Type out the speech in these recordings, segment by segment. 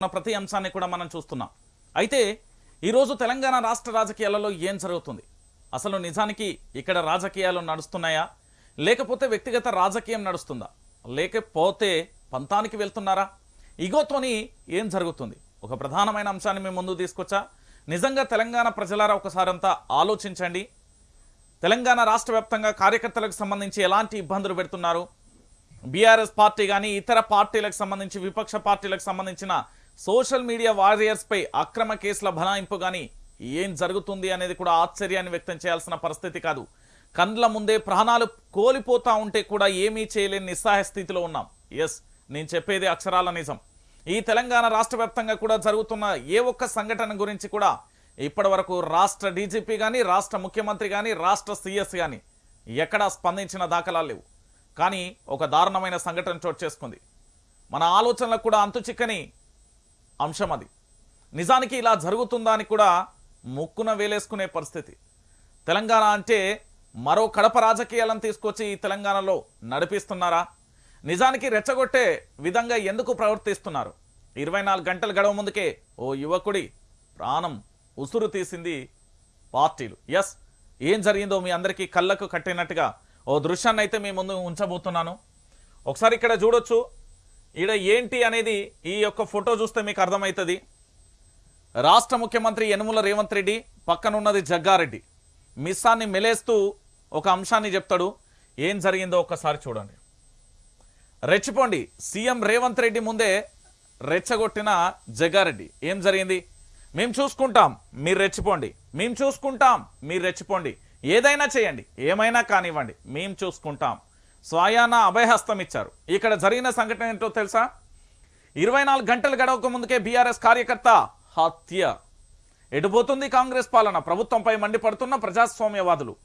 ఉన్న ప్రతి అంశాన్ని కూడా మనం చూస్తున్నాం. అయితే ఈరోజు తెలంగాణ రాష్ట్ర రాజకీయాలలో ఏం జరుగుతుంది? అసలు నిజానికి ఇక్కడ రాజకీయాలు నడుస్తున్నాయా? లేకపోతే వ్యక్తిగత రాజకీయం నడుస్తుందా? లేకపోతే పంతానికి వెళ్తున్నారా? ఇగోతోని ఏం జరుగుతుంది? ఒక ప్రధానమైన అంశాన్ని మేము ముందు తీసుకొచ్చా? నిజంగా తెలంగాణ ప్రజలారా ఒకసారంతా ఆలోచించండి. తెలంగాణ రాష్ట్ర వ్యాప్తంగా కార్యకర్తలకు సంబంధించి ఎలాంటి ఇబ్బందులు పెడుతున్నారు? బీఆర్ఎస్ పార్టీ కానీ ఇతర పార్టీలకు సంబంధించి విపక్ష పార్టీలకు సంబంధించిన సోషల్ మీడియా వారియర్స్పై అక్రమ కేసుల బనాయింపు కానీ ఏం జరుగుతుంది అనేది కూడా ఆశ్చర్యాన్ని వ్యక్తం చేయాల్సిన పరిస్థితి కాదు. కండ్ల ముందే ప్రాణాలు కోల్పోతా ఉంటే కూడా ఏమీ చేయలేని నిస్సహాయ స్థితిలో ఉన్నాం. ఎస్ నేను చెప్పేది అక్షరాల నిజం. ఈ తెలంగాణ రాష్ట్ర కూడా జరుగుతున్న ఏ ఒక్క సంఘటన గురించి కూడా ఇప్పటి వరకు రాష్ట్ర డీజీపీ కానీ రాష్ట్ర ముఖ్యమంత్రి కానీ రాష్ట్ర సీఎస్ కానీ ఎక్కడా స్పందించిన దాఖలాలు లేవు. కానీ ఒక దారుణమైన సంఘటన చోటు చేసుకుంది. మన ఆలోచనలకు కూడా అంతు చిక్కని అంశం అది. నిజానికి ఇలా జరుగుతుందా అని కూడా ముక్కున వేలేసుకునే పరిస్థితి. తెలంగాణ అంటే మరో కడప రాజకీయాలను తీసుకొచ్చి ఈ తెలంగాణలో నడిపిస్తున్నారా? నిజానికి రెచ్చగొట్టే విధంగా ఎందుకు ప్రవర్తిస్తున్నారు? ఇరవై నాలుగు గంటలు గడవ ముందుకే ఓ యువకుడి ప్రాణం ఉసురు తీసింది పార్టీలు. ఎస్ ఏం జరిగిందో మీ అందరికీ కళ్ళకు కట్టినట్టుగా ఓ దృశ్యాన్ని అయితే మీ ముందు ఉంచబోతున్నాను. ఒకసారి ఇక్కడ చూడొచ్చు ఈడ ఏంటి అనేది ఈ యొక్క ఫోటో చూస్తే మీకు అర్థమవుతుంది. రాష్ట్ర ముఖ్యమంత్రి యనుమల రేవంత్ రెడ్డి పక్కనున్నది జగ్గారెడ్డి. మిస్సాన్ని మెలేస్తూ ఒక అంశాన్ని చెప్తాడు. ఏం జరిగిందో ఒక్కసారి చూడండి. రెచ్చిపోండి. సీఎం రేవంత్ రెడ్డి ముందే రెచ్చగొట్టిన జగ్గారెడ్డి. ఏం జరిగింది? మేము చూసుకుంటాం మీరు రెచ్చిపోండి. మేము చూసుకుంటాం మీరు రెచ్చిపోండి. ఏదైనా చేయండి. ఏమైనా కానివ్వండి. మేము చూసుకుంటాం. స్వయాన అభయహస్తం ఇచ్చారు ఇక్కడ జరిగిన సంఘటన ఏంటో తెలుసా? ఇరవై నాలుగు గంటలు గడవక ముందుకే బీఆర్ఎస్ కార్యకర్త హత్య. ఎటుపోతుంది కాంగ్రెస్ పాలన. ప్రభుత్వంపై మండిపడుతున్న ప్రజాస్వామ్యవాదులు.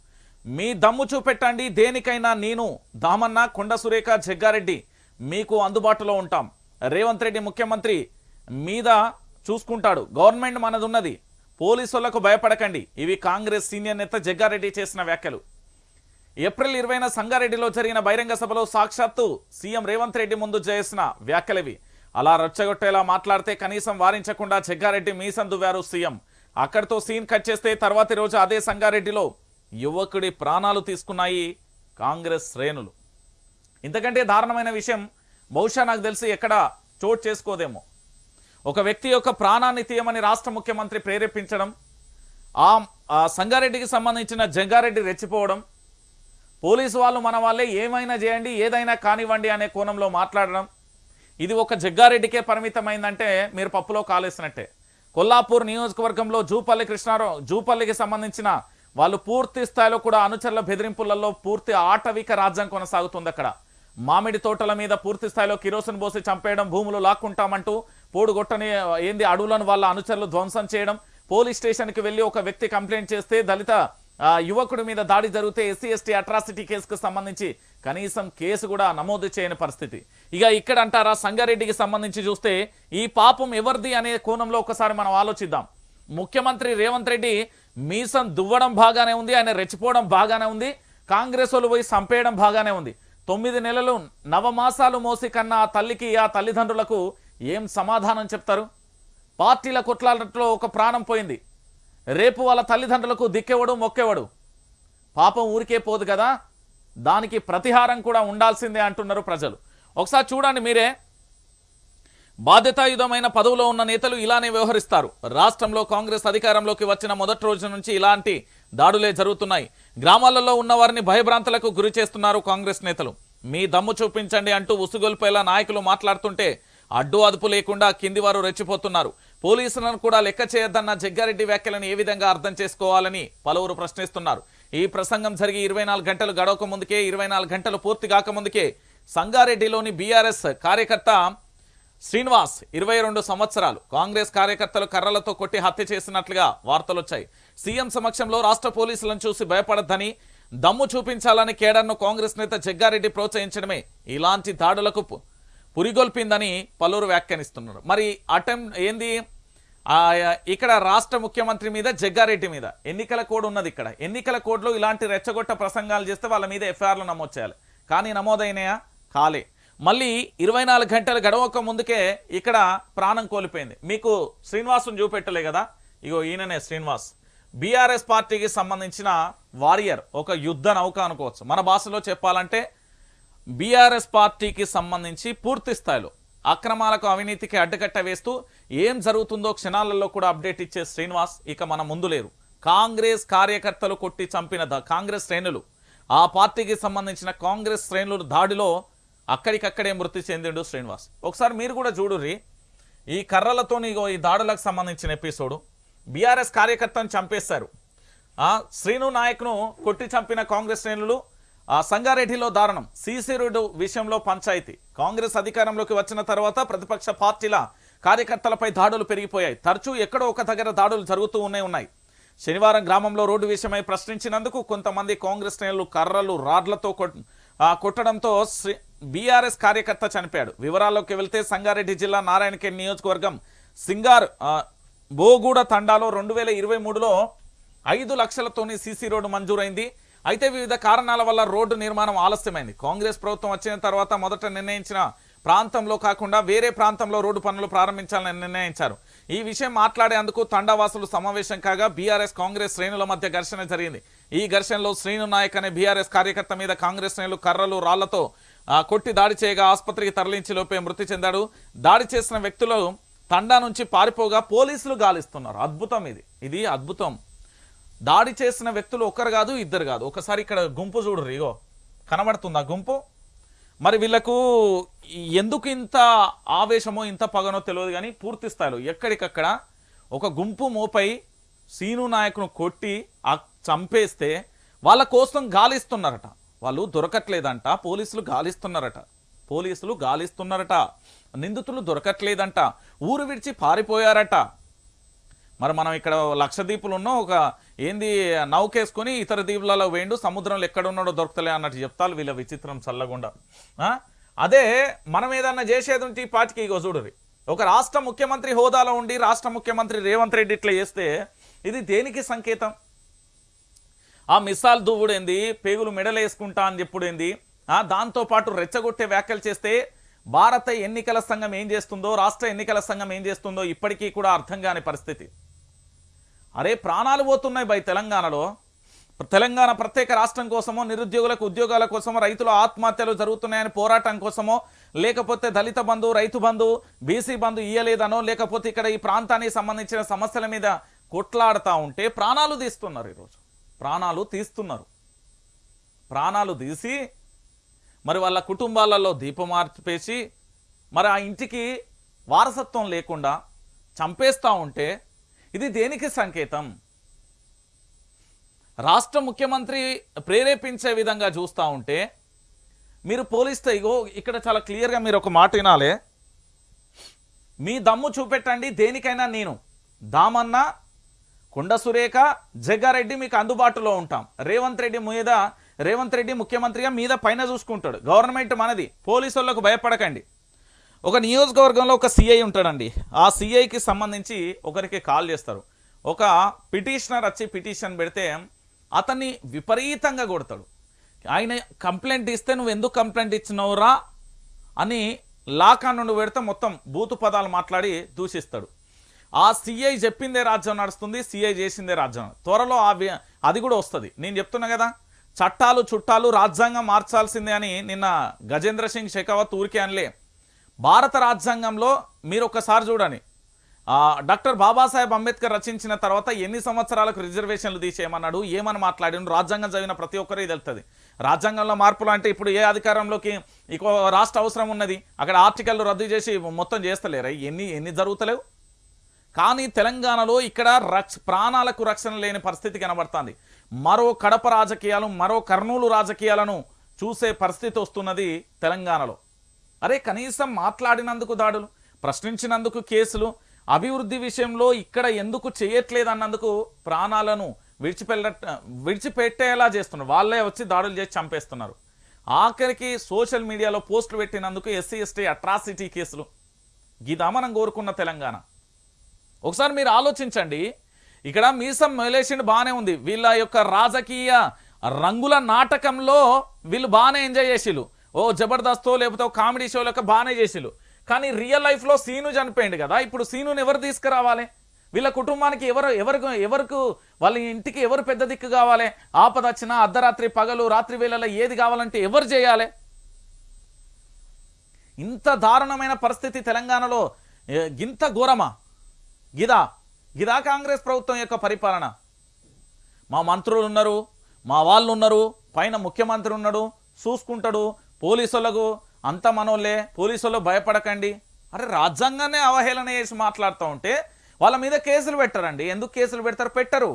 మీ దమ్ము చూపెట్టండి దేనికైనా నేను దామన్న కొండ సురేఖ జగ్గారెడ్డి మీకు అందుబాటులో ఉంటాం. రేవంత్ రెడ్డి ముఖ్యమంత్రి మీద చూసుకుంటాడు. గవర్నమెంట్ మనదున్నది. పోలీసులకు భయపడకండి. ఇవి కాంగ్రెస్ సీనియర్ నేత జగ్గారెడ్డి చేసిన వ్యాఖ్యలు. ఏప్రిల్ ఇరవైన సంగారెడ్డిలో జరిగిన బహిరంగ సభలో సాక్షాత్తు సీఎం రేవంత్ రెడ్డి ముందు చేసిన వ్యాఖ్యలవి. అలా రచ్చగొట్టేలా మాట్లాడితే కనీసం వారించకుండా జగ్గారెడ్డి మీసం దువ్వారు సీఎం. అక్కడితో సీన్ కట్ చేస్తే తర్వాతి రోజు అదే సంగారెడ్డిలో యువకుడి ప్రాణాలు తీసుకున్నాయి కాంగ్రెస్ శ్రేణులు. ఇంతకంటే దారుణమైన విషయం బహుశా నాకు తెలిసి ఎక్కడ చోటు చేసుకోదేమో. ఒక వ్యక్తి యొక్క ప్రాణాన్ని తీయమని రాష్ట్ర ముఖ్యమంత్రి ప్రేరేపించడం ఆ ఆ సంగారెడ్డికి సంబంధించిన జంగారెడ్డి రెచ్చిపోవడం పోలీసు వాళ్ళు మన వాళ్ళే ఏమైనా చేయండి ఏదైనా కానివ్వండి అనే కోణంలో మాట్లాడడం. ఇది ఒక జగ్గారెడ్డికే పరిమితమైందంటే మీరు పప్పులో కాలేసినట్టే. కొల్లాపూర్ నియోజకవర్గంలో జూపల్లి కృష్ణారావు జూపల్లికి సంబంధించిన వాళ్ళు పూర్తి స్థాయిలో కూడా అనుచరుల బెదిరింపులలో పూర్తి ఆటవిక రాజ్యం కొనసాగుతుంది అక్కడ. మామిడి తోటల మీద పూర్తి స్థాయిలో కిరోసిన్ పోసి చంపేయడం భూములు లాక్కుంటామంటూ పోడుగొట్టని ఏంది అడవులను వాళ్ళ అనుచరులు ధ్వంసం చేయడం. పోలీస్ స్టేషన్కి వెళ్ళి ఒక వ్యక్తి కంప్లైంట్ చేస్తే దళిత యువకుడి మీద దాడి జరిగితే ఎస్సీ ఎస్టీ అట్రాసిటీ కేసుకు సంబంధించి కనీసం కేసు కూడా నమోదు చేయని పరిస్థితి. ఇక ఇక్కడ అంటారా సంగారెడ్డికి సంబంధించి చూస్తే ఈ పాపం ఎవరిది అనే కోణంలో ఒకసారి మనం ఆలోచిద్దాం. ముఖ్యమంత్రి రేవంత్ రెడ్డి మీసం దువ్వడం బాగానే ఉంది ఆయన రెచ్చిపోవడం బాగానే ఉంది కాంగ్రెస్ వాళ్ళు పోయి చంపేయడం బాగానే ఉంది. తొమ్మిది నెలలు నవమాసాలు మోసి కన్నా ఆ తల్లికి ఆ తల్లిదండ్రులకు ఏం సమాధానం చెప్తారు? పార్టీల కొట్లాటలో ఒక ప్రాణం పోయింది. రేపు వాళ్ళ తల్లిదండ్రులకు దిక్కెవడు మొక్కెవడు. పాపం ఊరికే పోదు కదా. దానికి ప్రతిహారం కూడా ఉండాల్సిందే అంటున్నారు ప్రజలు. ఒకసారి చూడండి మీరే. బాధ్యతాయుధమైన పదవులో ఉన్న నేతలు ఇలానే వ్యవహరిస్తారు. రాష్ట్రంలో కాంగ్రెస్ అధికారంలోకి వచ్చిన మొదటి రోజు నుంచి ఇలాంటి దాడులే జరుగుతున్నాయి. గ్రామాలలో ఉన్న వారిని భయభ్రాంతులకు గురి చేస్తున్నారు కాంగ్రెస్ నేతలు. మీ దమ్ము చూపించండి అంటూ ఉసుగొల్పేలా నాయకులు మాట్లాడుతుంటే అడ్డు అదుపు లేకుండా కింది వారు రెచ్చిపోతున్నారు. పోలీసులను కూడా లెక్క చేయొద్దన్న జగ్గారెడ్డి వ్యాఖ్యలను ఏ విధంగా అర్థం చేసుకోవాలని పలువురు ప్రశ్నిస్తున్నారు. ఈ ప్రసంగం జరిగి ఇరవై నాలుగు గంటలు గడవక ముందుకే ఇరవై నాలుగు గంటలు పూర్తి కాకముందుకే సంగారెడ్డిలోని బీఆర్ఎస్ కార్యకర్త శ్రీనివాస్ ఇరవై రెండు సంవత్సరాలు కాంగ్రెస్ కార్యకర్తలు కర్రలతో కొట్టి హత్య చేసినట్లుగా వార్తలు వచ్చాయి. సీఎం సమక్షంలో రాష్ట్ర పోలీసులను చూసి భయపడద్దని దమ్ము చూపించాలని కేడర్ను కాంగ్రెస్ నేత జగ్గారెడ్డి ప్రోత్సహించడమే ఇలాంటి దాడులకు పురిగొల్పిందని పలువురు వ్యాఖ్యానిస్తున్నారు. మరి అటెంప్ట్ ఏంది? ఇక్కడ రాష్ట్ర ముఖ్యమంత్రి మీద జగ్గారెడ్డి మీద ఎన్నికల కోడ్ ఉన్నది ఇక్కడ. ఎన్నికల కోడ్లో ఇలాంటి రెచ్చగొట్ట ప్రసంగాలు చేస్తే వాళ్ళ మీద ఎఫ్ఐఆర్లు నమోదు చేయాలి. కానీ నమోదైనయా? కాలే. మళ్ళీ ఇరవై నాలుగు గంటలు గడవక ముందుకే ఇక్కడ ప్రాణం కోల్పోయింది. మీకు శ్రీనివాసును చూపెట్టలే కదా? ఇగో ఈయననే శ్రీనివాస్. బీఆర్ఎస్ పార్టీకి సంబంధించిన వారియర్ ఒక యుద్ధ నౌక అనుకోవచ్చు. మన భాషలో చెప్పాలంటే బీఆర్ఎస్ పార్టీకి సంబంధించి పూర్తి స్థాయిలో అక్రమాలకు అవినీతికి అడ్డకట్ట వేస్తూ ఏం జరుగుతుందో క్షణాలలో కూడా అప్డేట్ ఇచ్చే శ్రీనివాస్ ఇక మన ముందు లేరు. కాంగ్రెస్ కార్యకర్తలు కొట్టి చంపిన కాంగ్రెస్ శ్రేణులు. ఆ పార్టీకి సంబంధించిన కాంగ్రెస్ శ్రేణులు దాడిలో అక్కడికక్కడే మృతి చెందిండు శ్రీనివాస్. ఒకసారి మీరు కూడా చూడుర్రి ఈ కర్రలతో నీగో ఈ దాడులకు సంబంధించిన ఎపిసోడు. బీఆర్ఎస్ కార్యకర్తను చంపేశారు. ఆ శ్రీను నాయక్ను కొట్టి చంపిన కాంగ్రెస్ శ్రేణులు సంగారెడ్డిలో దారుణం. సీసీ రోడ్డు విషయంలో పంచాయతీ. కాంగ్రెస్ అధికారంలోకి వచ్చిన తర్వాత ప్రతిపక్ష పార్టీల కార్యకర్తలపై దాడులు పెరిగిపోయాయి. తరచూ ఎక్కడో ఒక దగ్గర దాడులు జరుగుతూ ఉన్నాయి ఉన్నాయి. శనివారం గ్రామంలో రోడ్డు విషయమై ప్రశ్నించినందుకు కొంతమంది కాంగ్రెస్ నేతలు కర్రలు రాడ్లతో కొట్టడంతో శ్రీ బీఆర్ఎస్ కార్యకర్త చనిపోయాడు. వివరాల్లోకి వెళ్తే సంగారెడ్డి జిల్లా నారాయణఖేడ్ నియోజకవర్గం సింగార్ బోగూడ తండాలో రెండు వేల ఇరవై మూడులో ఐదు లక్షలతోని సీసీ రోడ్డు మంజూరైంది. అయితే వివిధ కారణాల వల్ల రోడ్డు నిర్మాణం ఆలస్యమైంది. కాంగ్రెస్ ప్రభుత్వం వచ్చిన తర్వాత మొదట నిర్ణయించిన ప్రాంతంలో కాకుండా వేరే ప్రాంతంలో రోడ్డు పనులు ప్రారంభించాలని నిర్ణయించారు. ఈ విషయం మాట్లాడేందుకు తండావాసులు సమావేశం కాగా బీఆర్ఎస్ కాంగ్రెస్ శ్రేణుల మధ్య ఘర్షణ జరిగింది. ఈ ఘర్షణలో శ్రీను నాయక్ అనే బీఆర్ఎస్ కార్యకర్త మీద కాంగ్రెస్ శ్రేణులు కర్రలు రాళ్ళతో కొట్టి దాడి చేయగా ఆసుపత్రికి తరలించి లోపే మృతి చెందాడు. దాడి చేసిన వ్యక్తులు తండా నుంచి పారిపోగా పోలీసులు గాలిస్తున్నారు. అద్భుతం ఇది. ఇది అద్భుతం. దాడి చేసిన వ్యక్తులు ఒకరు కాదు ఇద్దరు కాదు. ఒకసారి ఇక్కడ గుంపు చూడు ఇగో. కనబడుతుంది ఆ గుంపు? మరి వీళ్ళకు ఎందుకు ఇంత ఆవేశమో ఇంత పగనో తెలియదు కానీ పూర్తి స్థాయిలో ఎక్కడికక్కడ ఒక గుంపు మోపై సీను నాయకును కొట్టి ఆ చంపేస్తే వాళ్ళ కోసం గాలిస్తున్నారట. వాళ్ళు దొరకట్లేదంట పోలీసులు గాలిస్తున్నారట. పోలీసులు గాలిస్తున్నారట. నిందితులు దొరకట్లేదంట. ఊరు విడిచి పారిపోయారట. మరి మనం ఇక్కడ లక్షద్వీపులు ఉన్నాం ఒక ఏంది నౌకేసుకొని ఇతర దీపులలో వేయండు సముద్రంలో ఎక్కడ ఉన్నాడో దొరకలే అన్నట్టు చెప్తారు వీళ్ళ విచిత్రం చల్లగుండా. ఆ? అదే మనం ఏదన్నా చేసేది ఉంటే ఈ పాటికి ఇగో చూడురి ఒక రాష్ట్ర ముఖ్యమంత్రి హోదాలో ఉండి రాష్ట్ర ముఖ్యమంత్రి రేవంత్ రెడ్డి ఇట్లా చేస్తే ఇది దేనికి సంకేతం? ఆ మిస్సాల్ దువ్వుడేంది పేగులు మెడలేసుకుంటా అని చెప్పుడేంది దాంతోపాటు దాంతో పాటు రెచ్చగొట్టే వ్యాఖ్యలు చేస్తే భారత ఎన్నికల సంఘం ఏం చేస్తుందో రాష్ట్ర ఎన్నికల సంఘం ఏం చేస్తుందో ఇప్పటికీ కూడా అర్థం కాని పరిస్థితి. అరే ప్రాణాలు పోతున్నాయి బై తెలంగాణలో. తెలంగాణ ప్రత్యేక రాష్ట్రం కోసమో నిరుద్యోగులకు ఉద్యోగాల కోసమో రైతుల ఆత్మహత్యలు జరుగుతున్నాయని పోరాటం కోసమో లేకపోతే దళిత బంధు రైతు బంధు బీసీ బంధు ఇయ్యలేదనో లేకపోతే ఇక్కడ ఈ ప్రాంతానికి సంబంధించిన సమస్యల మీద కొట్లాడుతూ ఉంటే ప్రాణాలు తీస్తున్నారు ఈరోజు. ప్రాణాలు తీస్తున్నారు. ప్రాణాలు తీసి మరి వాళ్ళ కుటుంబాలలో దీపం మార్చిపేసి మరి ఆ ఇంటికి వారసత్వం లేకుండా చంపేస్తూ ఉంటే ఇది దేనికి సంకేతం? రాష్ట్ర ముఖ్యమంత్రి ప్రేరేపించే విధంగా చూస్తూ ఉంటే మీరు పోలిస్తే ఇగో ఇక్కడ చాలా క్లియర్గా మీరు ఒక మాట వినాలే. మీ దమ్ము చూపెట్టండి దేనికైనా నేను. దామన్న కొండ సురేఖ జగ్గారెడ్డి మీకు అందుబాటులో ఉంటాం. రేవంత్ రెడ్డి మీద రేవంత్ రెడ్డి ముఖ్యమంత్రిగా మీద పైన చూసుకుంటాడు. గవర్నమెంట్ మనది. పోలీసులకు భయపడకండి. ఒక నియోజకవర్గంలో ఒక సిఐ ఉంటాడండి. ఆ సిఐకి సంబంధించి ఒకరికి కాల్ చేస్తారు. ఒక పిటిషనర్ వచ్చి పిటిషన్ పెడితే అతన్ని విపరీతంగా కొడతాడు. ఆయన కంప్లైంట్ ఇస్తే నువ్వు ఎందుకు కంప్లైంట్ ఇచ్చినవురా అని లాకా నుండి పెడితే మొత్తం బూతు పదాలు మాట్లాడి దూషిస్తాడు. ఆ సిఐ చెప్పిందే రాజ్యం నడుస్తుంది సిఐ చేసిందే రాజ్యం. త్వరలో ఆ వి- అది కూడా వస్తుంది. నేను చెప్తున్నా కదా చట్టాలు చుట్టాలు రాజ్యాంగం మార్చాల్సిందే అని నిన్న గజేంద్ర సింగ్ షెకావత్ ఊరికే అనలే. భారత రాజ్యాంగంలో మీరు ఒకసారి చూడండి డాక్టర్ బాబాసాహెబ్ అంబేద్కర్ రచించిన తర్వాత ఎన్ని సంవత్సరాలకు రిజర్వేషన్లు తీసేయమన్నాడు ఏమని మాట్లాడిండు రాజ్యాంగం చదివిన ప్రతి ఒక్కరికి తెలుస్తుంది రాజ్యాంగంలో మార్పులు అంటే ఇప్పుడు ఏ అధికారంలోకి ఇక రాష్ట్ర అవసరం ఉన్నది అక్కడ ఆర్టికల్ రద్దు చేసి మొత్తం చేస్తలేరా? ఎన్ని ఎన్ని జరుగుతలేవు? కానీ తెలంగాణలో ఇక్కడ రక్ష ప్రాణాలకు రక్షణ లేని పరిస్థితి కనబడుతుంది. మరో కడప రాజకీయాలు మరో కర్నూలు రాజకీయాలను చూసే పరిస్థితి వస్తున్నది తెలంగాణలో. అరే కనీసం మాట్లాడినందుకు దాడులు ప్రశ్నించినందుకు కేసులు అభివృద్ధి విషయంలో ఇక్కడ ఎందుకు చేయట్లేదన్నందుకు ప్రాణాలను విడిచిపెట్ట విడిచిపెట్టేలా చేస్తున్నారు. వాళ్ళే వచ్చి దాడులు చేసి చంపేస్తున్నారు. ఆఖరికి సోషల్ మీడియాలో పోస్టులు పెట్టినందుకు ఎస్సీ ఎస్టీ అట్రాసిటీ కేసులు. గీదా మనం కోరుకున్న తెలంగాణ. ఒకసారి మీరు ఆలోచించండి. ఇక్కడ మీసం మలేషియన్ బాగానే ఉంది. వీళ్ళ యొక్క రాజకీయ రంగుల నాటకంలో వీళ్ళు బాగానే ఎంజాయ్ చేసిళ్ళు. ఓ జబర్దస్తో లేకపోతే కామెడీ షో లెక్క బాగానే చేసిళ్ళు. కానీ రియల్ లైఫ్లో సీను చనిపోయింది కదా ఇప్పుడు సీనుని ఎవరు తీసుకురావాలి? వీళ్ళ కుటుంబానికి ఎవరు ఎవరికి ఎవరికి వాళ్ళ ఇంటికి ఎవరు పెద్ద దిక్కు కావాలి? ఆపద వచ్చినా అర్ధరాత్రి పగలు రాత్రి వేళలో ఏది కావాలంటే ఎవరు చేయాలి? ఇంత దారుణమైన పరిస్థితి తెలంగాణలో గింత ఘోరమా? గిదా గిదా కాంగ్రెస్ ప్రభుత్వం యొక్క పరిపాలన. మా మంత్రులు ఉన్నారు మా వాళ్ళు ఉన్నారు పైన ముఖ్యమంత్రి ఉన్నాడు చూసుకుంటాడు పోలీసులకు అంత మనోళ్ళే పోలీసులు భయపడకండి. అరే రాజ్యాంగాన్ని అవహేళన చేసి మాట్లాడుతూ ఉంటే వాళ్ళ మీద కేసులు పెట్టరండి. ఎందుకు కేసులు పెడతారు? పెట్టరు.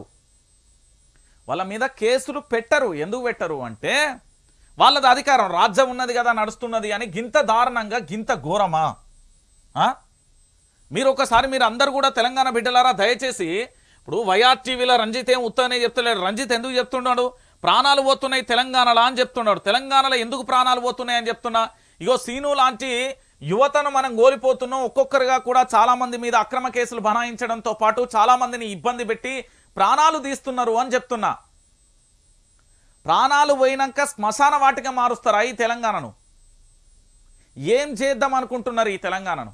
వాళ్ళ మీద కేసులు పెట్టరు. ఎందుకు పెట్టరు అంటే వాళ్ళది అధికారం. రాజ్యం ఉన్నది కదా నడుస్తున్నది అని గింత దారుణంగా గింత ఘోరమా? మీరు ఒకసారి మీరు అందరు కూడా తెలంగాణ బిడ్డలారా దయచేసి ఇప్పుడు వైఆర్ టీవీలో రంజిత్ ఏం ఉత్తనే చెప్తలేడు. రంజిత్ ఎందుకు చెప్తున్నాడు ప్రాణాలు పోతున్నాయి తెలంగాణలో అని చెప్తున్నాడు. తెలంగాణలో ఎందుకు ప్రాణాలు పోతున్నాయి అని చెప్తున్నా? ఇగో సీను లాంటి యువతను మనం కోల్పోతున్నాం. ఒక్కొక్కరుగా కూడా చాలా మంది మీద అక్రమ కేసులు బనాయించడంతో పాటు చాలామందిని ఇబ్బంది పెట్టి ప్రాణాలు తీస్తున్నారు అని చెప్తున్నా. ప్రాణాలు పోయినాక శ్మశాన వాటిగా మారుస్తారా ఈ తెలంగాణను? ఏం చేద్దాం అనుకుంటున్నారు ఈ తెలంగాణను?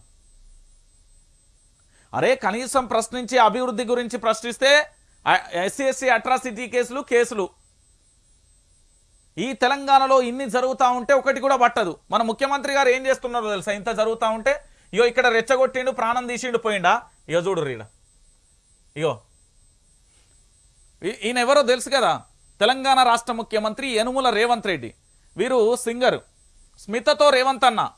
అరే కనీసం ప్రశ్నించి అభివృద్ధి గురించి ప్రశ్నిస్తే ఎస్సీ ఎస్సీ అట్రాసిటీ కేసులు కేసులు. ఈ తెలంగాణలో ఇన్ని జరుగుతూ ఉంటే ఒకటి కూడా పట్టదు. మన ముఖ్యమంత్రి గారు ఏం చేస్తున్నారో తెలుసా? ఇంత జరుగుతూ ఉంటే ఇగో ఇక్కడ రెచ్చగొట్టిండు ప్రాణం తీసిండు పోయిండా? ఇగో చూడు రీడ. ఇగో. ఈయన ఎవరో తెలుసు కదా? తెలంగాణ రాష్ట్ర ముఖ్యమంత్రి యనుముల రేవంత్ రెడ్డి. వీరు సింగర్. స్మితతో రేవంత్ అన్న.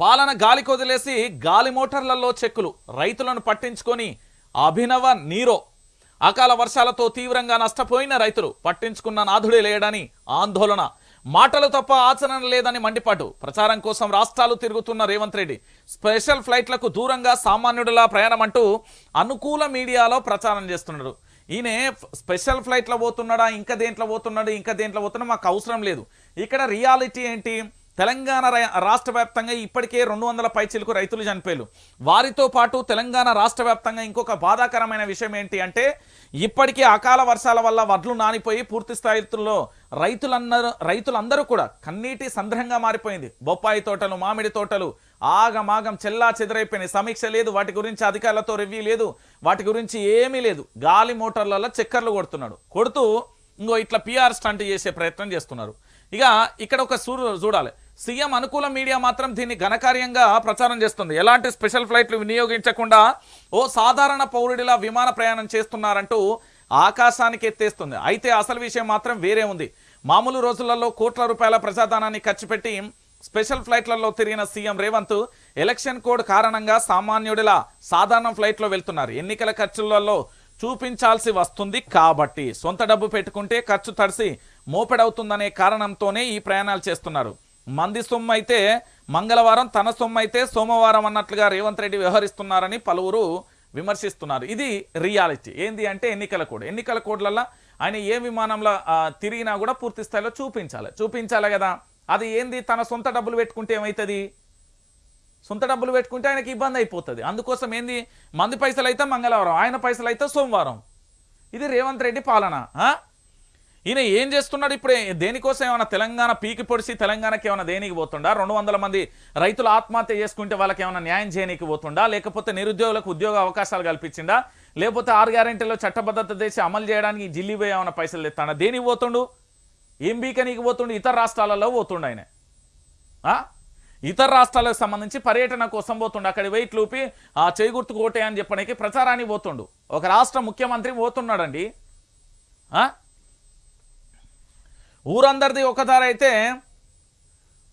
పాలన గాలి కొదిలేసి గాలి మోటార్లలో చెక్కులు. రైతులను పట్టించుకొని అభినవ నీరో. అకాల వర్షాలతో తీవ్రంగా నష్టపోయిన రైతులు పట్టించుకున్న నాథుడే లేడని ఆందోళన. మాటలు తప్ప ఆచరణ లేదని మండిపాటు ప్రచారం కోసం రాష్ట్రాలు తిరుగుతున్న రేవంత్ రెడ్డి. స్పెషల్ ఫ్లైట్లకు దూరంగా సామాన్యుడిలా ప్రయాణం అంటూ అనుకూల మీడియాలో ప్రచారం చేస్తున్నాడు. ఈయన స్పెషల్ ఫ్లైట్లో పోతున్నాడా ఇంకా దేంట్లో పోతున్నాడు ఇంకా దేంట్లో పోతున్నా మాకు అవసరం లేదు. ఇక్కడ రియాలిటీ ఏంటి? తెలంగాణ రాష్ట్ర వ్యాప్తంగా ఇప్పటికే రెండు వందల పైచీలకు రైతులు చనిపోయారు. వారితో పాటు తెలంగాణ రాష్ట్ర వ్యాప్తంగా ఇంకొక బాధాకరమైన విషయం ఏంటి అంటే ఇప్పటికే అకాల వర్షాల వల్ల వడ్లు నానిపోయి పూర్తి స్థాయిలో రైతులందరూ రైతులందరూ కూడా కన్నీటి సంద్రంగా మారిపోయింది. బొప్పాయి తోటలు మామిడి తోటలు ఆగమాగం చెల్లా చెదరైపోయినాయి. సమీక్ష లేదు వాటి గురించి అధికారులతో రివ్యూ లేదు వాటి గురించి ఏమీ లేదు. గాలి మోటార్లలో చక్కర్లు కొడుతున్నాడు. కొడుతూ ఇంకో ఇట్లా పిఆర్ స్టంట్ చేసే ప్రయత్నం చేస్తున్నారు. ఇక ఇక్కడ ఒక సూరు చూడాలి. సీఎం అనుకూల మీడియా మాత్రం దీన్ని ఘనకార్యంగా ప్రచారం చేస్తుంది. ఎలాంటి స్పెషల్ ఫ్లైట్లు వినియోగించకుండా ఓ సాధారణ పౌరుడిలా విమాన ప్రయాణం చేస్తున్నారంటూ ఆకాశానికి ఎత్తేస్తుంది. అయితే అసలు విషయం మాత్రం వేరే ఉంది. మామూలు రోజులలో కోట్ల రూపాయల ప్రజాధనాన్ని ఖర్చు పెట్టి స్పెషల్ ఫ్లైట్లలో తిరిగిన సీఎం రేవంత్ ఎలక్షన్ కోడ్ కారణంగా సామాన్యుడిలా సాధారణ ఫ్లైట్లో వెళ్తున్నారు. ఎన్నికల ఖర్చులలో చూపించాల్సి వస్తుంది కాబట్టి సొంత డబ్బు పెట్టుకుంటే ఖర్చు తడిసి మోపెడవుతుందనే కారణంతోనే ఈ ప్రయాణాలు చేస్తున్నారు. మంది సొమ్ము అయితే మంగళవారం తన సొమ్ము అయితే సోమవారం అన్నట్లుగా రేవంత్ రెడ్డి వ్యవహరిస్తున్నారని పలువురు విమర్శిస్తున్నారు. ఇది రియాలిటీ. ఏంది అంటే ఎన్నికల కోడ్. ఎన్నికల కోడ్లల్లో ఆయన ఏ విమానంలో తిరిగినా కూడా పూర్తి స్థాయిలో చూపించాలి. చూపించాలి కదా. అది ఏంది? తన సొంత డబ్బులు పెట్టుకుంటే ఏమవుతుంది సొంత డబ్బులు పెట్టుకుంటే ఆయనకి ఇబ్బంది అయిపోతుంది. అందుకోసం ఏంది? మంది పైసలు అయితే మంగళవారం ఆయన పైసలు అయితే సోమవారం. ఇది రేవంత్ రెడ్డి పాలన ఈయన ఏం చేస్తున్నాడు? ఇప్పుడు దేనికోసం ఏమైనా తెలంగాణ పీకి పొడిసి తెలంగాణకి ఏమైనా దేనికి పోతుండా? రెండు వందల మంది రైతులు ఆత్మహత్య చేసుకుంటే వాళ్ళకి ఏమైనా న్యాయం చేయనీకి పోతుండా? లేకపోతే నిరుద్యోగులకు ఉద్యోగ అవకాశాలు కల్పించిందా లేకపోతే ఆరు గ్యారెంటీలో చట్టబద్ధత చేసి అమలు చేయడానికి జిల్లీ జిల్లి పోయి ఏమైనా పైసలు తెస్తాడా దేనికి పోతుండు? ఏం బీకనీకి పోతుండు? ఇతర రాష్ట్రాలలో పోతుండు ఆయన. ఇతర రాష్ట్రాలకు సంబంధించి పర్యటన కోసం పోతుండు. అక్కడ వెయిట్ లూపి ఆ చేయి కోటే అని చెప్పడానికి ప్రచారానికి పోతుండు. ఒక రాష్ట్ర ముఖ్యమంత్రి పోతున్నాడండి. ఆ? ఊరందరిది ఒక దారి అయితే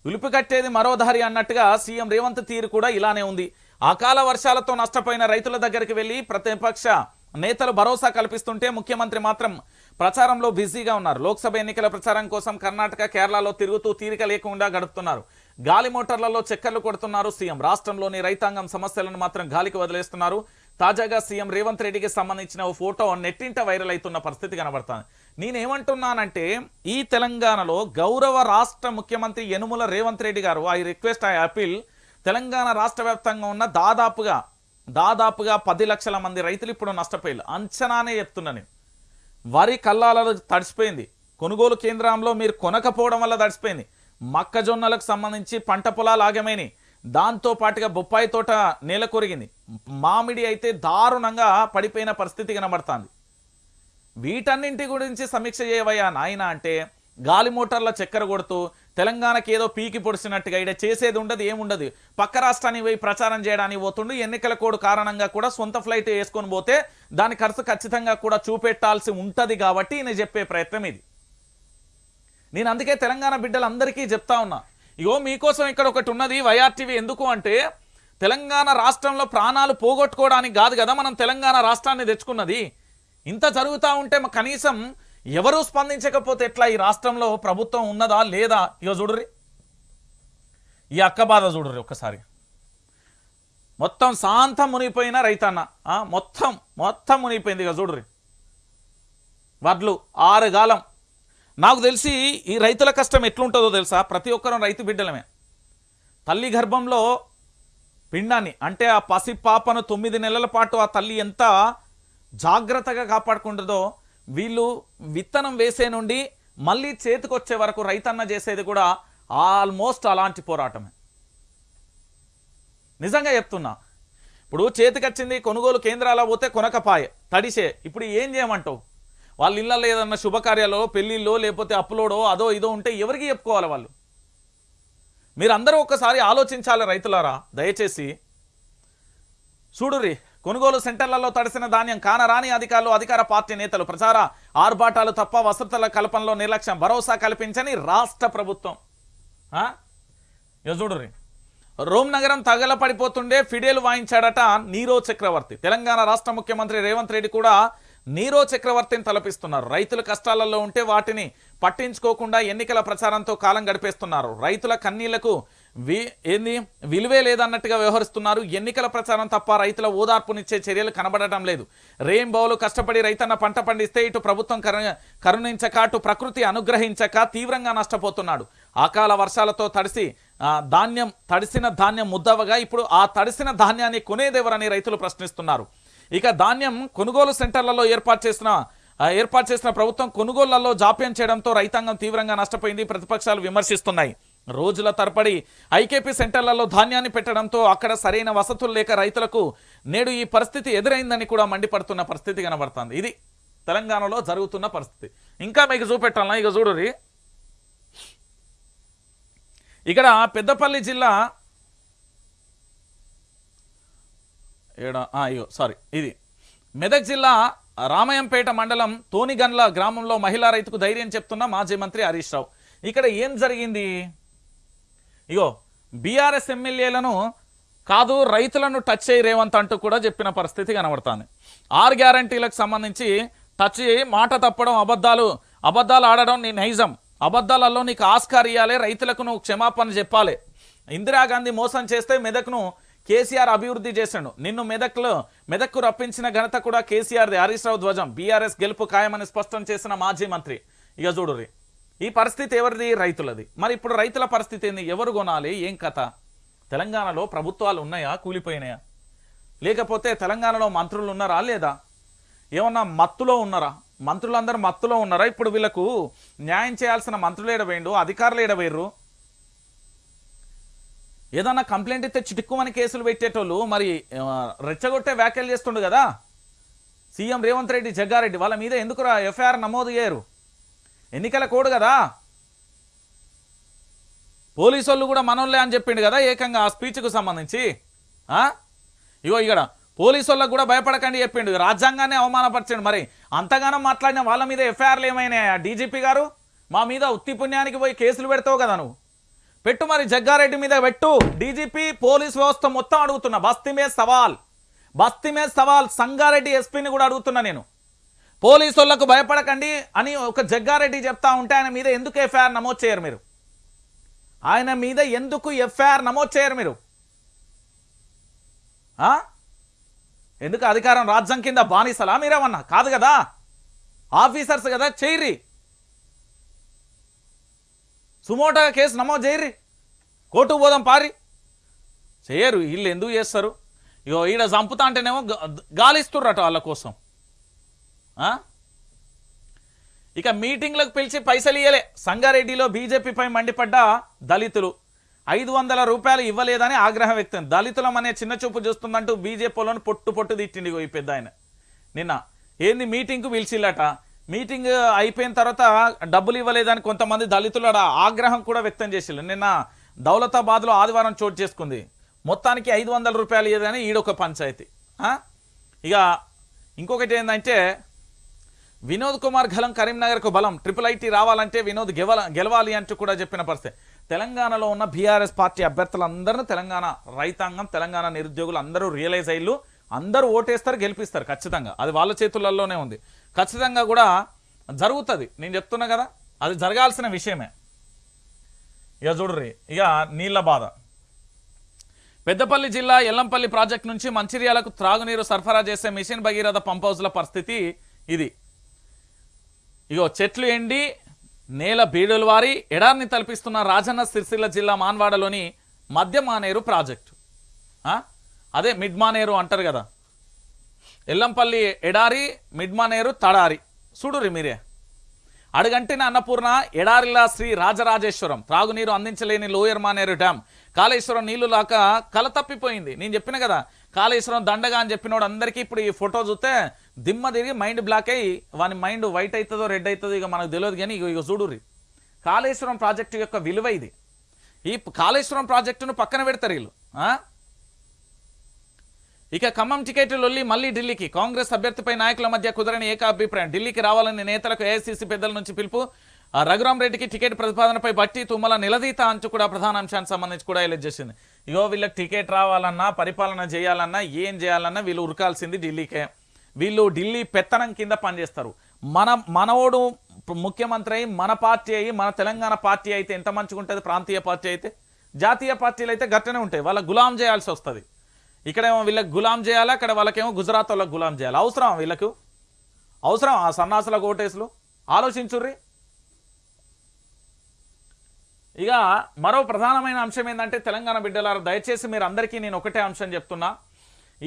ఉలిపి కట్టేది మరో దారి అన్నట్టుగా సీఎం రేవంత్ తీరు కూడా ఇలానే ఉంది. అకాల వర్షాలతో నష్టపోయిన రైతుల దగ్గరికి వెళ్ళి ప్రతిపక్ష నేతలు భరోసా కల్పిస్తుంటే ముఖ్యమంత్రి మాత్రం ప్రచారంలో బిజీగా ఉన్నారు. లోక్సభ ఎన్నికల ప్రచారం కోసం కర్ణాటక కేరళలో తిరుగుతూ తీరిక లేకుండా గడుపుతున్నారు. గాలి మోటార్లలో చక్కర్లు కొడుతున్నారు సీఎం. రాష్ట్రంలోని రైతాంగం సమస్యలను మాత్రం గాలికి వదిలేస్తున్నారు. తాజాగా సీఎం రేవంత్ రెడ్డికి సంబంధించిన ఓ ఫోటో నెట్టింట వైరల్ అవుతున్న పరిస్థితి కనబడుతుంది. నేనేమంటున్నానంటే ఈ తెలంగాణలో గౌరవ రాష్ట్ర ముఖ్యమంత్రి యనుమల రేవంత్ రెడ్డి గారు I request I appeal Telangana రాష్ట్ర వ్యాప్తంగా ఉన్న దాదాపుగా దాదాపుగా పది లక్షల మంది రైతులు ఇప్పుడు నష్టపోయారు. అంచనానే చెప్తున్నా నేను. వరి కల్లాలలో తడిసిపోయింది. కొనుగోలు కేంద్రంలో మీరు కొనకపోవడం వల్ల తడిసిపోయింది. మొక్కజొన్నలకు సంబంధించి పంట పొలాలు ఆగమైనాయి. దాంతో పాటుగా బొప్పాయి తోట నేల కొరిగింది. మామిడి అయితే దారుణంగా పడిపోయిన పరిస్థితి కనబడుతుంది. వీటన్నింటి గురించి సమీక్ష చేయవయ్యా నాయన అంటే గాలి మోటార్ల చక్కెర కొడుతూ తెలంగాణకి ఏదో పీకి పొడిచినట్టుగా ఇక్కడ చేసేది ఉండదు ఏముండదు. పక్క రాష్ట్రానికి పోయి ప్రచారం చేయడానికి పోతుండు ఎన్నికల కోడ్ కారణంగా కూడా సొంత ఫ్లైట్ వేసుకొని పోతే దాని ఖర్చు ఖచ్చితంగా కూడా చూపెట్టాల్సి ఉంటుంది కాబట్టి ఈయన చెప్పే ప్రయత్నం ఇది. నేను అందుకే తెలంగాణ బిడ్డలందరికీ చెప్తా ఉన్నా. ఇగో మీకోసం ఇక్కడ ఒకటి ఉన్నది వైఆర్టీవీ. ఎందుకు అంటే తెలంగాణ రాష్ట్రంలో ప్రాణాలు పోగొట్టుకోవడానికి కాదు కదా మనం తెలంగాణ రాష్ట్రాన్ని తెచ్చుకున్నది. ఇంత జరుగుతూ ఉంటే కనీసం ఎవరూ స్పందించకపోతే ఎట్లా ఈ రాష్ట్రంలో ప్రభుత్వం ఉన్నదా లేదా? ఇగో చూడుర్రి. ఈ అక్క బాధ చూడుర్రి ఒక్కసారి మొత్తం శాంతం మునిగిపోయిన రైతన్న. ఆ, మొత్తం మొత్తం మునిగిపోయింది ఇక చూడుర్రి. వడ్లు ఆరు గాలం. నాకు తెలిసి ఈ రైతుల కష్టం ఎట్లుంటుందో తెలుసా? ప్రతి ఒక్కరం రైతు బిడ్డలమే. తల్లి గర్భంలో పిండాన్ని అంటే ఆ పసి పాపను తొమ్మిది నెలల పాటు ఆ తల్లి ఎంత జాగ్రత్తగా కాపాడుకుంటుందో వీళ్ళు విత్తనం వేసే నుండి మళ్ళీ చేతికొచ్చే వరకు రైతన్న చేసేది కూడా ఆల్మోస్ట్ అలాంటి పోరాటమే. నిజంగా చెప్తున్నా. ఇప్పుడు చేతికొచ్చింది కొనుగోలు కేంద్రాల పోతే కొనకపాయే తడిసే. ఇప్పుడు ఏం చేయమంటావు? వాళ్ళ ఇళ్ళల్లో ఏదన్నా శుభకార్యాలో పెళ్ళిళ్ళో లేకపోతే అప్పులోడో అదో ఇదో ఉంటే ఎవరికి చెప్పుకోవాలి వాళ్ళు? మీరందరూ ఒక్కసారి ఆలోచించాలి రైతులారా దయచేసి. చూడురి కొనుగోలు సెంటర్లలో తడిసిన ధాన్యం కానరాని అధికారులు అధికార పార్టీ నేతలు ప్రచార ఆర్భాటాలు తప్ప వసతుల కల్పనలో నిర్లక్ష్యం భరోసా కల్పించని రాష్ట్ర ప్రభుత్వం. ఆ? రోమ్ నగరం తగలపడిపోతుండే ఫిడేలు వాయించాడట నీరో చక్రవర్తి. తెలంగాణ రాష్ట్ర ముఖ్యమంత్రి రేవంత్ రెడ్డి కూడా నీరో చక్రవర్తిని తలపిస్తున్నారు. రైతుల కష్టాలలో ఉంటే వాటిని పట్టించుకోకుండా ఎన్నికల ప్రచారంతో కాలం గడిపేస్తున్నారు. రైతుల కన్నీళ్ళకు వి ఏంది? విలువే లేదన్నట్టుగా వ్యవహరిస్తున్నారు. ఎన్నికల ప్రచారం తప్ప రైతుల ఓదార్పునిచ్చే చర్యలు కనబడటం లేదు. రెయిన్బోలు కష్టపడి రైతన్న పంట పండిస్తే ఇటు ప్రభుత్వం కరు కరుణించక అటు ప్రకృతి అనుగ్రహించక తీవ్రంగా నష్టపోతున్నాడు. అకాల వర్షాలతో తడిసి ధాన్యం తడిసిన ధాన్యం ముద్దవగా ఇప్పుడు ఆ తడిసిన ధాన్యాన్ని కొనేదెవరని రైతులు ప్రశ్నిస్తున్నారు. ఇక ధాన్యం కొనుగోలు సెంటర్లలో ఏర్పాటు చేసిన ఏర్పాటు చేసిన ప్రభుత్వం కొనుగోళ్ళలో జాప్యం చేయడంతో రైతాంగం తీవ్రంగా నష్టపోయింది. ప్రతిపక్షాలు విమర్శిస్తున్నాయి. రోజుల తరపడి ఐకేపీ సెంటర్లలో ధాన్యాన్ని పెట్టడంతో అక్కడ సరైన వసతులు లేక రైతులకు నేడు ఈ పరిస్థితి ఎదురైందని కూడా మండిపడుతున్న పరిస్థితి కనబడుతుంది. ఇది తెలంగాణలో జరుగుతున్న పరిస్థితి. ఇంకా మీకు చూపెట్టాలన్నా ఇక చూడురి ఇక్కడ పెద్దపల్లి జిల్లా ఏడా? అయ్యో సారీ ఇది. మెదక్ జిల్లా రామయంపేట మండలం తోనిగన్ల గ్రామంలో మహిళా రైతుకు ధైర్యం చెప్తున్న మాజీ మంత్రి హరీష్ రావు. ఇక్కడ ఏం జరిగింది? ఇగో బీఆర్ఎస్ ఎమ్మెల్యేలను కాదు రైతులను టచ్ చేయి రేవంత్ అంటూ కూడా చెప్పిన పరిస్థితి కనబడుతుంది. ఆరు గ్యారంటీలకు సంబంధించి టచ్ చేయి మాట తప్పడం అబద్ధాలు అబద్ధాలు ఆడడం నీ నైజం. అబద్ధాలలో నీకు ఆస్కార్ ఇవ్వాలి రైతులకు నువ్వు క్షమాపణ చెప్పాలి. ఇందిరాగాంధీ మోసం చేస్తే మెదక్ను కేసీఆర్ అభివృద్ధి చేశాడు. నిన్ను మెదక్లో మెదక్కు రప్పించిన ఘనత కూడా కేసీఆర్ది. హరీష్ రావు ధ్వజం బీఆర్ఎస్ గెలుపు ఖాయమని స్పష్టం చేసిన మాజీ మంత్రి. ఇక చూడుర్రి. ఈ పరిస్థితి ఎవరిది? రైతులది. మరి ఇప్పుడు రైతుల పరిస్థితి ఏంది? ఎవరు కొనాలి? ఏం కథ? తెలంగాణలో ప్రభుత్వాలు ఉన్నాయా? కూలిపోయినాయా? లేకపోతే తెలంగాణలో మంత్రులు ఉన్నారా? లేదా? ఏమన్నా మత్తులో ఉన్నారా? మంత్రులందరూ మత్తులో ఉన్నారా? ఇప్పుడు వీళ్ళకు న్యాయం చేయాల్సిన మంత్రులు ఏడవేయండు అధికారులు ఏడవేయరు ఏదన్నా కంప్లైంట్ ఇస్తే చిటుక్కుమని కేసులు పెట్టేటోళ్ళు మరి రెచ్చగొట్టే వ్యాఖ్యలు చేస్తుండు కదా? సీఎం రేవంత్ రెడ్డి జగ్గారెడ్డి వాళ్ళ మీద ఎందుకు ఎఫ్ఐఆర్ నమోదు చేయరు? ఎన్నికల కోడ్ కదా? పోలీసు వాళ్ళు కూడా మనోళ్ళే అని చెప్పిండు కదా ఏకంగా ఆ స్పీచ్కు సంబంధించి ఆ? ఇగో ఇక్కడ పోలీసు వాళ్ళకు కూడా భయపడకండి చెప్పిండు. రాజ్యాంగాన్ని అవమానపరిచాడు. మరి అంతగానో మాట్లాడిన వాళ్ళ మీద ఎఫ్ఐఆర్లు ఏమైనాయా? డీజీపీ గారు మా మీద ఉత్తి పుణ్యానికి పోయి కేసులు పెడతావు కదా నువ్వు. పెట్టు మరి జగ్గారెడ్డి మీద పెట్టు. డీజీపీ పోలీస్ వ్యవస్థ మొత్తం అడుగుతున్నా. బస్తీ మీద సవాల్. బస్తీ మీద సవాల్. సంగారెడ్డి ఎస్పీని కూడా అడుగుతున్నా నేను. పోలీసులకు భయపడకండి అని ఒక జగ్గారెడ్డి చెప్తా ఉంటే ఆయన మీద ఎందుకు ఎఫ్ఐఆర్ నమోదు చేయరు మీరు? ఆయన మీద ఎందుకు ఎఫ్ఐఆర్ నమోదు చేయరు మీరు? ఆ? ఎందుకు అధికారం రాజ్యం కింద బానిసలా మీరేమన్నా? కాదు కదా? ఆఫీసర్స్ కదా చేయరి సుమోటా కేసు నమోదు చేయరి కోర్టు పోదాం పారి. చేయరు వీళ్ళు ఎందుకు చేస్తారు? ఇగో ఈడ చంపుతా అంటేనేమో గాలిస్తుర్రట వాళ్ళ కోసం. ఇక మీటింగ్లకు పిలిచి పైసలు ఇయ్యలే. సంగారెడ్డిలో బీజేపీపై మండిపడ్డ దళితులు. ఐదు వందల రూపాయలు ఇవ్వలేదని ఆగ్రహం వ్యక్తం. దళితులం అనే చిన్న చూపు చూస్తుందంటూ బీజేపీలోని పొట్టు పొట్టు తిట్టిండి ఈ పెద్ద ఆయన. నిన్న ఏంది మీటింగ్కు పిలిచిల్లట మీటింగ్ అయిపోయిన తర్వాత డబ్బులు ఇవ్వలేదని కొంతమంది దళితులు ఆగ్రహం కూడా వ్యక్తం చేసిల్లు నిన్న దౌలతాబాద్లో ఆదివారం చోటు చేసుకుంది. మొత్తానికి ఐదు వందల రూపాయలు ఇవ్వదని ఈడొక పంచాయతీ. ఇక ఇంకొకటి ఏంటంటే వినోద్ కుమార్ గలం కరీంనగర్కు బలం. ట్రిపుల్ ఐటీ రావాలంటే వినోద్ గెవల గెలవాలి అంటూ కూడా చెప్పిన పరిస్థితి. తెలంగాణలో ఉన్న బీఆర్ఎస్ పార్టీ అభ్యర్థులందరూ తెలంగాణ రైతాంగం తెలంగాణ నిరుద్యోగులు అందరూ రియలైజ్ అయ్యిళ్ళు అందరూ ఓటేస్తారు గెలిపిస్తారు ఖచ్చితంగా. అది వాళ్ళ చేతులలోనే ఉంది. ఖచ్చితంగా కూడా జరుగుతుంది. నేను చెప్తున్నా కదా అది జరగాల్సిన విషయమే. ఇక చూడరి ఇక నీళ్ళ బాధ. పెద్దపల్లి జిల్లా ఎల్లంపల్లి ప్రాజెక్ట్ నుంచి మంచిర్యాలకు త్రాగునీరు సరఫరా చేసే మిషన్ భగీరథ పంప్ హౌస్ల పరిస్థితి ఇది. ఇగో చెట్లు ఎండి నేల బీడులు వారి ఎడారిని తలపిస్తున్న రాజన్న సిరిసిల్ల జిల్లా మాన్వాడలోని మధ్య మానేరు ప్రాజెక్టు. అదే మిడ్ మానేరు అంటారు కదా. ఎల్లంపల్లి ఎడారి మిడ్ మానేరు తడారి. చూడురి మీరే. అడుగంటిన అన్నపూర్ణ ఎడారిలా శ్రీ రాజరాజేశ్వరం. త్రాగునీరు అందించలేని లోయర్ మానేరు డ్యామ్ కాళేశ్వరం నీళ్ళు లాక కల తప్పిపోయింది. నేను చెప్పిన కదా కాళేశ్వరం దండగా అని చెప్పినోడు అందరికీ ఇప్పుడు ఈ ఫోటో చూస్తే దిమ్మ తిరిగి మైండ్ బ్లాక్ అయ్యి వాని మైండ్ వైట్ అవుతుందో రెడ్ అవుతుందో ఇక మనకు తెలియదు కానీ ఇక ఇక చూడుర్రి. కాళేశ్వరం ప్రాజెక్టు యొక్క విలువ ఇది. ఈ కాళేశ్వరం ప్రాజెక్టును పక్కన పెడతారు వీళ్ళు ఆ? ఇక ఖమ్మం టికెట్లు లొల్లి మళ్ళీ ఢిల్లీకి. కాంగ్రెస్ అభ్యర్థిపై నాయకుల మధ్య కుదరని ఏకాభిప్రాయం. ఢిల్లీకి రావాలని నేతలకు ఏఐసీసీ పెద్దల నుంచి పిలుపు. ఆ రఘురాం రెడ్డికి టికెట్ ప్రతిపాదనపై బట్టి తుమ్మల నిలదీత అంచు కూడా ప్రధాన అంశానికి సంబంధించి కూడా ఎలెక్ట్ చేసింది. ఇగో వీళ్ళకి టికెట్ రావాలన్నా పరిపాలన చేయాలన్నా ఏం చేయాలన్నా వీళ్ళు ఉరకాల్సింది ఢిల్లీకే. వీళ్ళు ఢిల్లీ పెత్తనం కింద పనిచేస్తారు. మన మనవోడు ముఖ్యమంత్రి అయి మన పార్టీ అయ్యి మన తెలంగాణ పార్టీ అయితే ఎంత మంచిగా ఉంటుంది? ప్రాంతీయ పార్టీ అయితే? జాతీయ పార్టీలు అయితే గట్టనే ఉంటాయి. వాళ్ళ గులాం చేయాల్సి వస్తుంది. ఇక్కడేమో వీళ్ళకి గులాం చేయాలి? అక్కడ వాళ్ళకేమో గుజరాత్ వాళ్ళకి గులాం చేయాలి? అవసరం వీళ్ళకు? అవసరం ఆ సన్నాసుల ఓటేసులు? ఆలోచించుర్రి? ఇక మరో ప్రధానమైన అంశం ఏంటంటే తెలంగాణ బిడ్డలారా దయచేసి మీరు అందరికీ నేను ఒకటే అంశం చెప్తున్నా.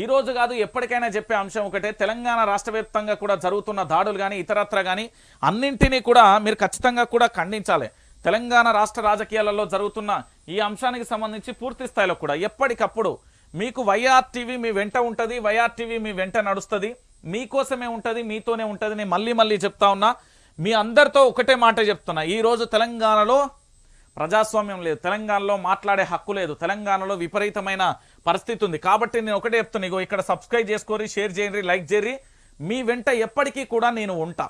ఈరోజు కాదు ఎప్పటికైనా చెప్పే అంశం ఒకటే. తెలంగాణ రాష్ట్ర వ్యాప్తంగా కూడా జరుగుతున్న దాడులు కానీ ఇతరత్ర కానీ అన్నింటినీ కూడా మీరు ఖచ్చితంగా కూడా ఖండించాలి. తెలంగాణ రాష్ట్ర రాజకీయాలలో జరుగుతున్న ఈ అంశానికి సంబంధించి పూర్తి స్థాయిలో కూడా ఎప్పటికప్పుడు మీకు వైఆర్ టీవీ మీ వెంట ఉంటుంది వైఆర్ టీవీ మీ వెంట నడుస్తుంది. మీకోసమే ఉంటుంది మీతోనే ఉంటుంది నేను మళ్ళీ మళ్ళీ చెప్తా ఉన్నా. మీ అందరితో ఒకటే మాట చెప్తున్నా. ఈరోజు తెలంగాణలో ప్రజాస్వామ్యం లేదు. తెలంగాణలో మాట్లాడే హక్కు లేదు. తెలంగాణలో విపరీతమైన పరిస్థితి ఉంది. కాబట్టి నేను ఒకటే చెప్తున్నా ఇగో ఇక్కడ సబ్స్క్రైబ్ చేసుకోరి షేర్ చేయండి లైక్ చేయరి మీ వెంట ఎప్పటికీ కూడా నేను ఉంటా.